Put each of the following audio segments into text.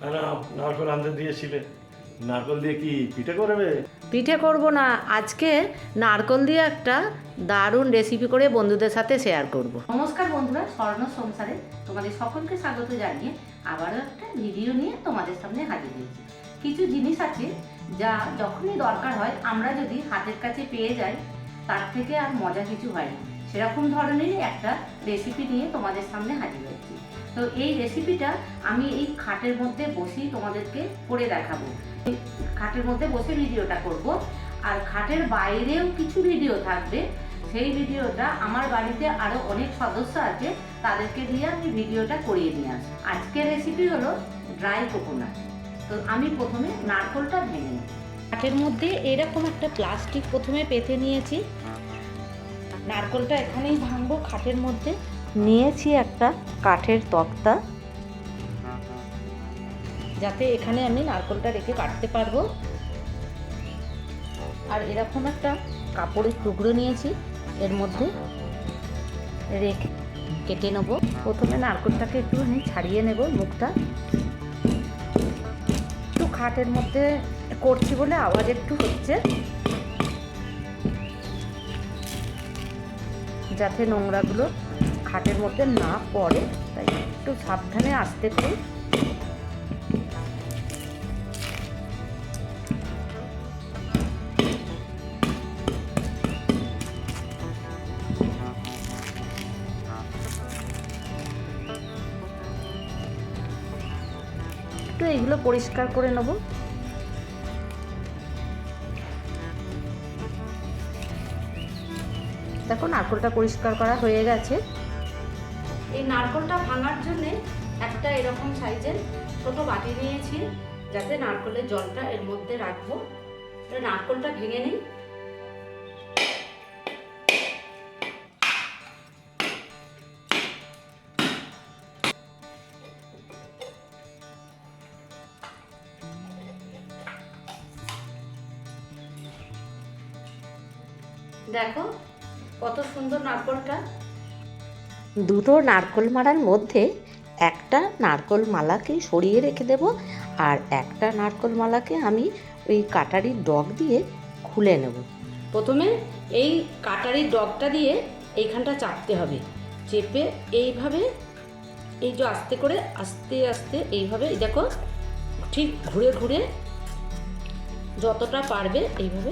না না নারকল আনতে দিয়েছিলে নারকল দিয়ে কি পিঠে করবে? পিঠে করব না আজকে নারকল দিয়ে একটা দারুণ রেসিপি করে বন্ধুদের সাথে শেয়ার করব। নমস্কার বন্ধুরা স্বর্ণ সংসারে তোমাদের সকলকে স্বাগত জানিয়ে আবারও একটা ভিডিও নিয়ে তোমাদের সামনে হাজির হয়েছি। কিছু জিনিস আছে যা যখনই দরকার হয় আমরা যদি হাতের কাছে পেয়ে যাই তার থেকে আর মজা কিছু হয় না। সেরকম ধরনেরই একটা রেসিপি নিয়ে তোমাদের সামনে হাজির হয়েছি। তো এই রেসিপিটা আমি এই খাটের মধ্যে বসেই তোমাদেরকে করে দেখাবো। খাটের মধ্যে বসে ভিডিওটা করব। আর খাটের বাইরেও কিছু ভিডিও থাকবে। সেই ভিডিওটা আমার বাড়িতে আরও অনেক সদস্য আছে, তাদেরকে দিয়ে আমি ভিডিওটা করিয়ে নিয়ে আসি আজকের রেসিপি হলো ড্রাই কোকোনাট তো আমি প্রথমে নারকলটা ভেঙে নিই কাঠের মধ্যে এরকম একটা প্লাস্টিক প্রথমে পেতে নিয়েছি। নারকলটা এখানেই ভাঙবো খাটের মধ্যে। নিয়েছি একটা কাঠের তক্তা। যাতে এখানে আমি নারকলটা রেখে কাটতে পারব। আর এরকম একটা কাপড়ের টুকরো নিয়েছি, এর মধ্যে রেখে কেটে নেব। প্রথমে নারকলটাকে একটু আমি ছাড়িয়ে নেব মুখটা। একটু খাটের মধ্যে করছি বলে আওয়াজ একটু হচ্ছে। যাতে নোংরাগুলো খাটের মধ্যে না পড়ে, তাই একটু সাবধানে আসতে করি একটু এগুলো পরিষ্কার করে নেব। দেখো নারকলটা পরিষ্কার করা হয়ে গেছে। এই নারকলটা ভাঙার জন্য একটা এরকম সাইজের ছোট বাটি নিয়েছি, যাতে নারকলের জলটা এর মধ্যে রাখব। নারকলটা ভেঙে নিই। দেখো, কত সুন্দর নারকলটা। দুটো নারকল মারার মধ্যে একটা নারকল মালাকে সরিয়ে রেখে দেব আর একটা নারকল মালাকে আমি ওই কাটারির ডগ দিয়ে খুলে নেব। প্রথমে এই কাটারির ডগটা দিয়ে এইখানটা চাপতে হবে। চেপে এইভাবে এই যে আস্তে করে আস্তে আস্তে এইভাবে, এই দেখো, ঠিক ঘুরে ঘুরে যতটা পারবে এইভাবে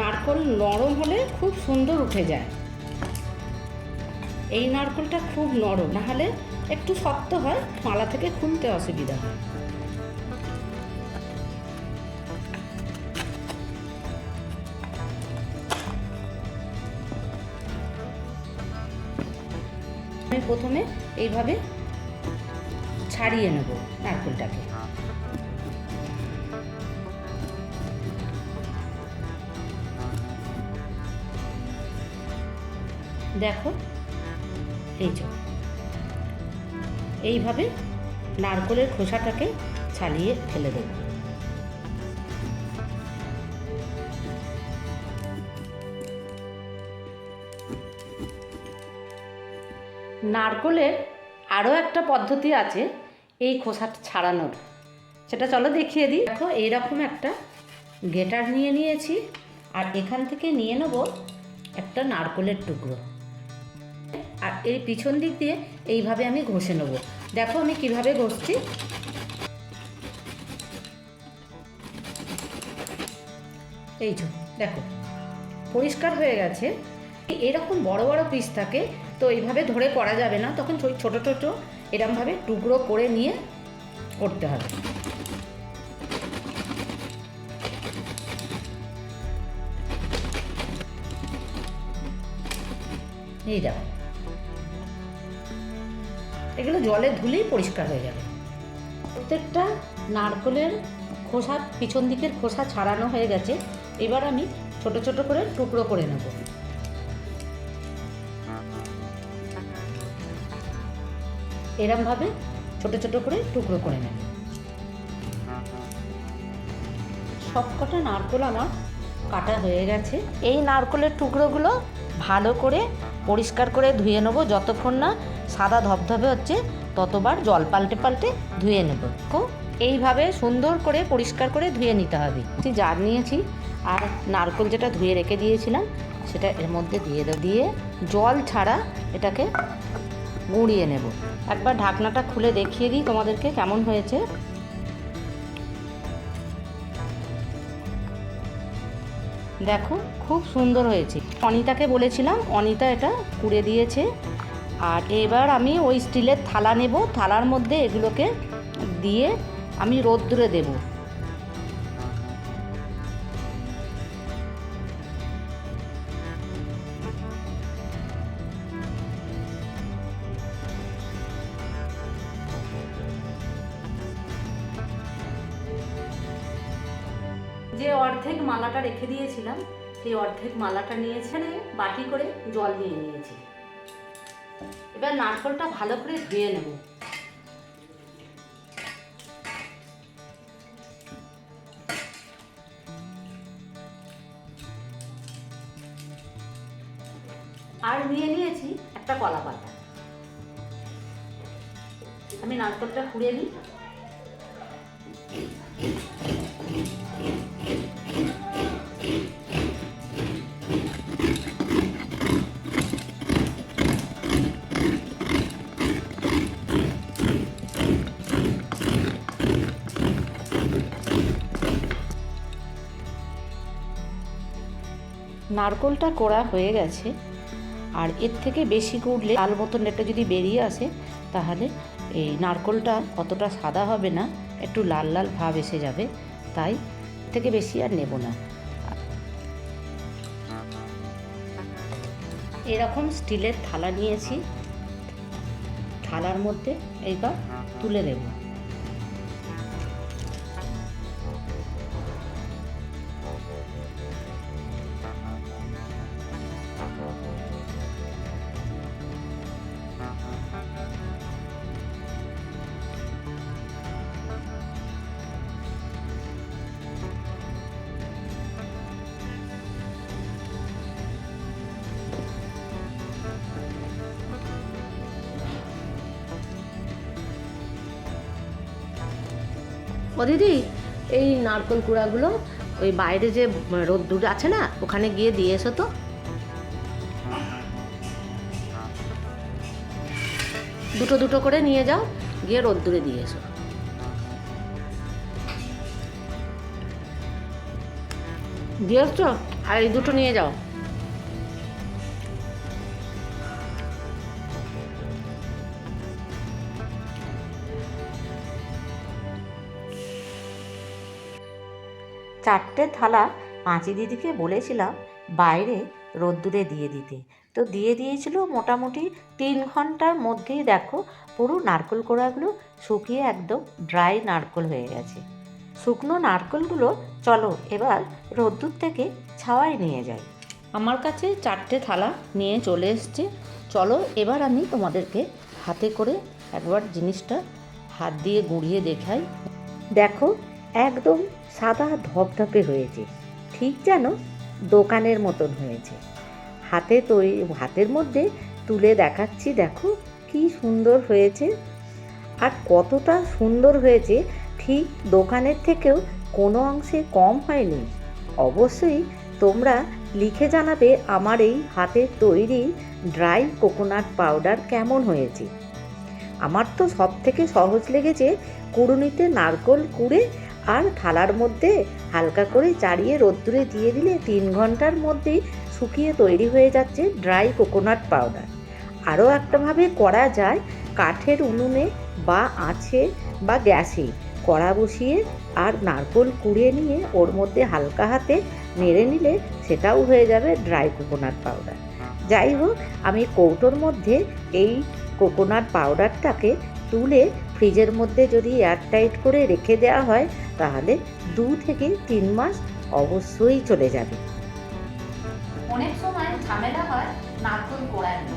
নারকল নরম হলে খুব সুন্দর উঠে যায়। এই নারকলটা খুব নরম, না হলে একটু শক্ত হয়, মালা থেকে খুলতে অসুবিধা হয়। আমি প্রথমে এইভাবে ছাড়িয়ে নেব নারকলটাকে। দেখো। এই যে। এইভাবে নারকলের খোসাটাকে ছালিয়ে ফেলে দেব। নারকলের আরও একটা পদ্ধতি আছে এই খোসাটা ছাড়ানোর। সেটা চলো দেখিয়ে দিই। দেখো, এইরকম একটা গেটার নিয়ে নিয়েছি। আর এখান থেকে নিয়ে নেব একটা নারকলের টুকরো। আর এই পিছন দিক দিয়ে এইভাবে আমি ঘষে নেব। দেখো আমি কীভাবে ঘষছি। এই যে, দেখো, পরিষ্কার হয়ে গেছে। এরকম বড় বড় পিস থাকে, তো এইভাবে ধরে করা যাবে না। তখন ছোট ছোট ছোট এরমভাবে টুকরো করে নিয়ে করতে হবে। এই দেখো এগুলো জলে ধুলেই পরিষ্কার হয়ে যাবে। প্রত্যেকটা নারকলের খোসা, পিছন দিকের খোসা ছাড়ানো হয়ে গেছে। এবার আমি ছোট ছোট করে টুকরো করে নেব। এরমভাবে ছোট ছোট করে টুকরো করে নেব। সবকটা নারকোল আমার কাটা হয়ে গেছে। এই নারকোলের টুকরোগুলো ভালো করে পরিষ্কার করে ধুয়ে নেব, যতক্ষণ না সাদা ধবধবে হচ্ছে, ততবার জল পাল্টে পাল্টে ধুয়ে নেব। এইভাবে সুন্দর করে পরিষ্কার করে ধুয়ে নিতে হবে। জার নিয়েছি, আর নারকোল যেটা ধুয়ে রেখে দিয়েছিলাম, সেটা এর মধ্যে দিয়ে দেব দিয়ে জল ছাড়া এটাকে গুঁড়িয়ে নেব। একবার ঢাকনাটা খুলে দেখিয়ে দিই তোমাদেরকে কেমন হয়েছে। দেখো, খুব সুন্দর হয়েছে। অনিতাকে বলেছিলাম, অনিতা এটা কুড়ে দিয়েছে। আর এবার আমি ওই স্টিলের থালা নেব। থালার মধ্যে এগুলোকে দিয়ে আমি রোদ্দুরে দেব। যে অর্ধেক মালাটা রেখে দিয়েছিলাম, সেই অর্ধেক মালাটা নিয়েছে বাটি করে জল নিয়ে নিয়েছি। এবার নারকলটা ভালো করে ধুয়ে নেব। আর নিয়ে নিয়েছি একটা কলা পাতা। আমি নারকলটা কুড়িয়ে নিই। নারকোলটা কোড়া হয়ে গেছে। আর এর থেকে বেশি কুড়লে লাল মতন এটা যদি বেরিয়ে আসে, তাহলে এই নারকোলটা অতটা সাদা হবে না, একটু লাল লাল ভাব এসে যাবে। তাই থেকে বেশি আর নেব না। এরকম স্টিলের থালা নিয়েছি। থালার মধ্যে এইবার তুলে দেবো দিদি এই নারকল কুড়াগুলো, ওই বাইরে যে রোদ্দুর আছে না, ওখানে গিয়ে দিয়ে এসো তো। দুটো দুটো করে নিয়ে যাও, গিয়ে রোদ্দুরে দিয়ে এসো। দিয়ে এসছো? আর এই দুটো নিয়ে যাও। চারটে থালা পাঁচি দিদিকে বলেছিলাম বাইরে রোদ্দুরে দিয়ে দিতে। তো দিয়ে দিয়েছিল মোটামুটি তিন ঘণ্টার মধ্যেই দেখো পুরো নারকল কোড়াগুলো শুকিয়ে একদম ড্রাই নারকল হয়ে গেছে। শুকনো নারকলগুলো চলো এবার রোদ্দুর থেকে ছাওয়ায় নিয়ে যাই। আমার কাছে চারটে থালা নিয়ে চলে এসছে। চলো এবার আমি তোমাদেরকে হাতে করে একবার জিনিসটা হাত দিয়ে গুঁড়িয়ে দেখাই। দেখো একদম সাদা ধপধপে হয়েছে। ঠিক যেন দোকানের মতন হয়েছে। হাতে তৈরি, হাতের মধ্যে তুলে দেখাচ্ছি, দেখো কি সুন্দর হয়েছে। আর কতটা সুন্দর হয়েছে, ঠিক দোকানের থেকেও কোনো অংশে কম হয়নি। অবশ্যই তোমরা লিখে জানাবে আমার এই হাতের তৈরি ড্রাই কোকোনাট পাউডার কেমন হয়েছে। আমার তো সব থেকে সহজ লেগেছে কুড়ুনিতে নারকল কুড়ে আর থালার মধ্যে হালকা করে চাড়িয়ে রোদ্দুরে দিয়ে দিলে তিন ঘণ্টার মধ্যেই শুকিয়ে তৈরি হয়ে যাচ্ছে ড্রাই কোকোনাট পাউডার। আরও একটাভাবে করা যায়, কাঠের উনুনে বা আঁচে বা গ্যাসে কড়া বসিয়ে আর নারকোল কুড়িয়ে নিয়ে ওর মধ্যে হালকা হাতে নেড়ে নিলে সেটাও হয়ে যাবে ড্রাই কোকোনাট পাউডার। যাই হোক, আমি কৌটোর মধ্যে এই কোকোনাট পাউডারটাকে তুলে ফ্রিজের মধ্যে যদি এয়ারটাইট করে রেখে দেওয়া হয় তাহলে দু থেকে তিন মাস অবশ্যই চলে যাবে। অনেক সময় ঝামেলা হয় নারকোল কোড়ানো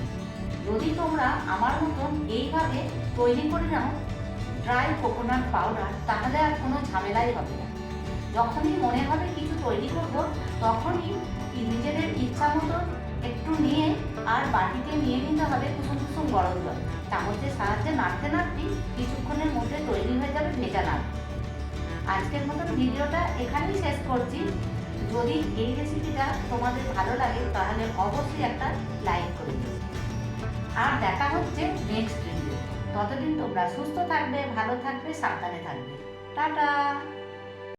যদি তোমরা আমার মতন এইভাবে তৈরি করে নাও ড্রাই কোকোনাট পাউডার তাহলে আর কোনো ঝামেলাই হবে না। যখনই মনে হবে কিছু তৈরি করব, তখনই নিজেদের ইচ্ছা মতন একটু নিয়ে আর বাটিতে নিয়ে নিতে হবে কুসুম কুসুম গরম জল। চামচের সাহায্যে নাড়তে নাড়তেই কিছুক্ষণের মধ্যে তৈরি হয়ে যাবে ভেজা নাড় আজকের মতন ভিডিওটা এখানেই শেষ করছি। যদি এই রেসিপিটা তোমাদের ভালো লাগে, তাহলে অবশ্যই একটা লাইক করে। আর দেখা হচ্ছে নেক্সট ভিডিও ততদিন তোমরা সুস্থ থাকবে, ভালো থাকবে, সাবধানে থাকবে। টাটা!